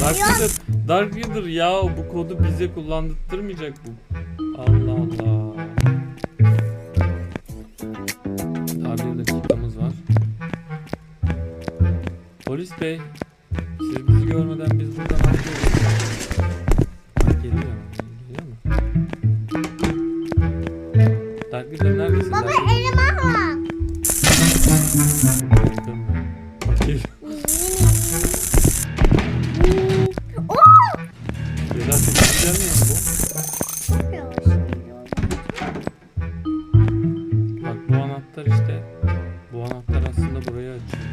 Dark Reader, Dark Reader ya bu kodu bize kullandırmayacak bu. Allah Allah. Daha bir dakikamız var. Polis bey, siz bizi görmeden biz buradan atlıyoruz. Bak geliyor mu? Geliyor mu? Dark Reader neredesin? Baba Dark Reader? Bak bu anahtar işte. Bu anahtar aslında buraya açıyor.